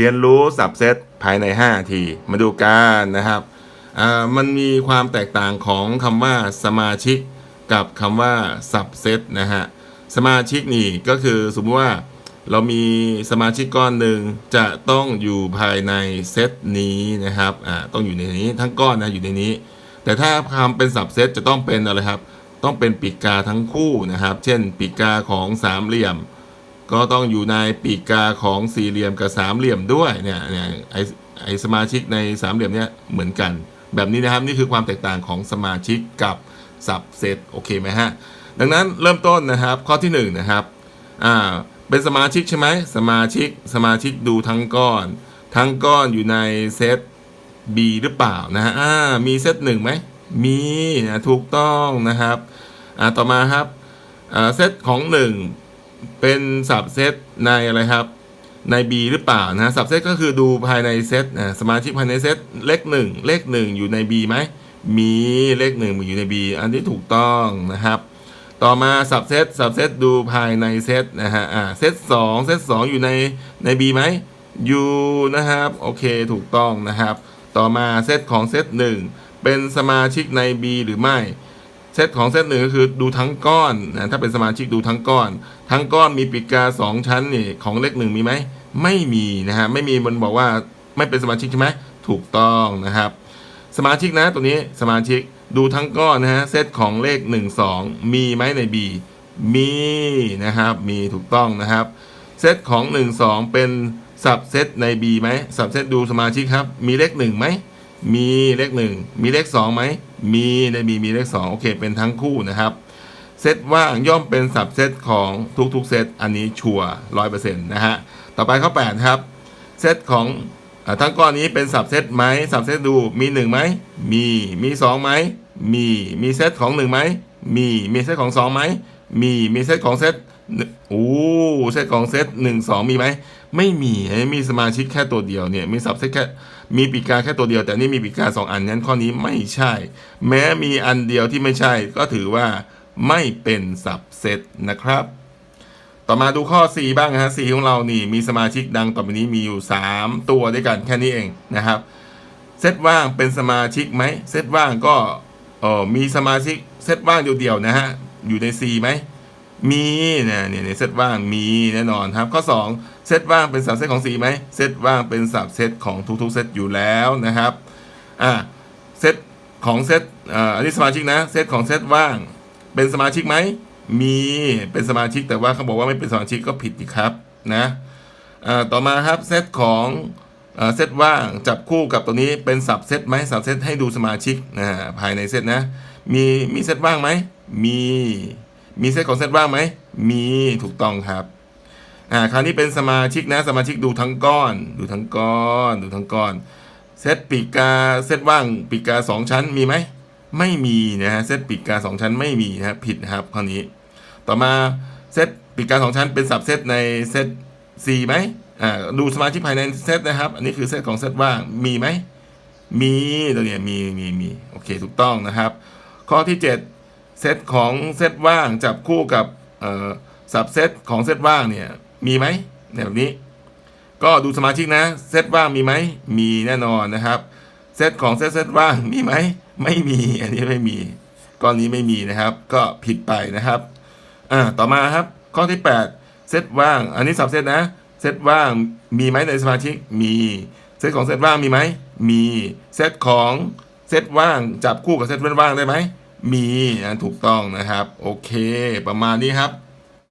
เรียนรู้สับเซตภายใน5นาที มาดูกันนะครับมันมีความแตกต่างของคำว่าสมาชิกกับคำว่าสับเซตนะฮะสมาชิกนี่ก็คือสมมติว่าเรามีสมาชิกก้อนหนึ่งจะต้องอยู่ภายในเซตนี้นะครับอ่าต้องอยู่ในนี้ทั้งก้อนนะอยู่ในนี้ แต่ถ้าคำเป็นสับเซตจะต้องเป็นอะไรครับ ต้องเป็นปีกกาทั้งคู่นะครับ เช่นปีกกาของสามเหลี่ยม ก็ต้องอยู่ในปีกกาของสี่เหลี่ยมกับสามเหลี่ยมด้วยเนี่ยเนี่ยไอไอสมาชิกในสามเหลี่ยมเนี่ยเหมือนกัน แบบนี้นะครับนี่คือความแตกต่างของสมาชิกกับสับเซตโอเคไหมฮะดังนั้นเริ่มต้นนะครับข้อที่หนึ่งนะครับอ่าเป็นสมาชิกใช่ไหมสมาชิกสมาชิกดูทั้งก้อน ทั้งก้อนอยู่ในเซต B หรือเปล่านะฮะอ่ามีเซตหนึ่งไหมมีนะถูกต้องนะครับอ่าต่อมาครับอ่าเซตของหนึ่ง เป็นสับเซตในอะไรครับ ใน B หรือเปล่านะสับเซตก็คือดูภายในเซตนะสมาชิกภายในเซตเลขหนึ่งเลขหนึ่งอยู่ใน B ไหมมีเลขหนึ่งอยู่ใน B อันที่ถูกต้องนะครับ ต่อมาสับเซตสับเซตดูภายในเซตนะฮะอ่าเซตสองเซตสองอยู่ในใน B ไหมอยู่นะครับโอเคถูกต้องนะครับ ต่อมาเซตของเซตหนึ่งเป็นสมาชิกใน B หรือไม่ เซตของเซตหนึ่งก็คือดูทั้งก้อนนะถ้าเป็นสมาชิกดูทั้งก้อน ทั้งก้อนมีปีกาสองชั้นนี่ของเลขหนึ่งมีไหมไม่มีนะฮะไม่มีมันบอกว่าไม่เป็นสมาชิกใช่ไหมถูกต้องนะครับ สมาชิกนะตัวนี้สมาชิกดูทั้งก้อนนะฮะเซตของเลข 1 2 มีไหมใน B มีนะครับมีถูกต้องนะครับเซตของ 1 2 เป็นสับเซตใน B ไหมสับเซตดูสมาชิกครับ มีเลข1ไหมมีเลข 1 มีเลข2ไหม มีใน B มีเลข2โอเค เป็นทั้งคู่นะครับ เซตว่างย่อมเป็นสับเซตของทุกๆเซตอันนี้ชัวร้อยเปอร์เซ็นต์นะฮะต่อไปข้อ8ครับเซตของอทั้งก้อนนี้เป็นสับเซตไหมสับเซตดูมีหนึ่งไหมมีมีสองไหมมีมีเซตของหนึ่งไหมมีมีเซตของสองไหมมีมีเซตของเซต โอ้เซตของเซตหนึ่งสองมีไหม ไม่มีมีสมาชิกแค่ตัวเดียวเนี่ย มีสับเซตแค่ มีปีกาแค่ตัวเดียว แต่นี่มีปีกาสองอันนั้นข้อนี้ไม่ใช่ แม้มีอันเดียวที่ไม่ใช่ ก็ถือว่าไม่เป็นสับเซตนะครับ ต่อมาดูข้อ 4 บ้างนะฮะ C ของเรานี่มีสมาชิกดังต่อไปนี้มีอยู่ 3 ตัวด้วยกันแค่นี้เองนะครับเซตว่างเป็นสมาชิกไหมเซตว่างก็เออมีสมาชิกเซตว่างเดียวๆนะฮะอยู่ใน C ไหม มีนะเนี่ยในเซตว่างมีแน่นอนครับ ข้อ 2 เซตว่างเป็นสับเซตของ C ไหมเซตว่างเป็นสับเซตของทุกๆเซตอยู่แล้วนะครับอ่าเซตของเซตอ่าอันนี้สมาชิกนะเซตของเซตว่างเป็นสมาชิกไหมมีเป็นสมาชิกแต่ว่าเขาบอกว่าไม่เป็นสมาชิกก็ผิดอีกครับนะอ่าต่อมาครับเซตของเซตว่างจับคู่กับตัวนี้เป็นสับเซตไหมสับเซตให้ดูสมาชิกนะภายในเซตนะมีมีเซตว่างไหมมี มีเซตของเซตว่างไหม มีถูกต้องครับ อ่า คราวนี้เป็นสมาชิกนะ สมาชิกดูทั้งก้อน ดูทั้งก้อน ดูทั้งก้อน เซตปีกา เซตว่าง ปีกาสองชั้น มีไหม ไม่มีนะฮะ เซตปีกาสองชั้นไม่มีนะครับผิดครับข้อนี้ ต่อมาเซตปีกกาสองชั้นเป็นสับเซตในเซต C ไหมอ่า ดูสมาชิกภายในเซตนะครับ อันนี้คือเซตของเซตว่าง มีไหม มี ตัวเนี้ยมี มี มี โอเค ถูกต้องนะครับ ข้อที่ 7 เซตของเซตว่างจับคู่กับสับเซตของเซตว่างเนี่ยมีไหมแบบนี้ ก็ดูสมาชิกนะเซตว่างมีไหมมีแน่นอนนะครับเซตของเซตเซตว่างมีไหมไม่มีอันนี้ไม่มีก้อนนี้ไม่มีนะครับ ก็ผิดไปนะครับอ่าต่อมาครับข้อที่ 8 เซตว่าง อันนี้สับเซตนะเซตว่างมีไหมในสมาชิกมีเซตของเซตว่างมีไหมมีเซตของเซตว่างจับคู่กับเซตเว้นว่างได้ไหม มีนะถูกต้องนะครับ โอเค ประมาณนี้ครับ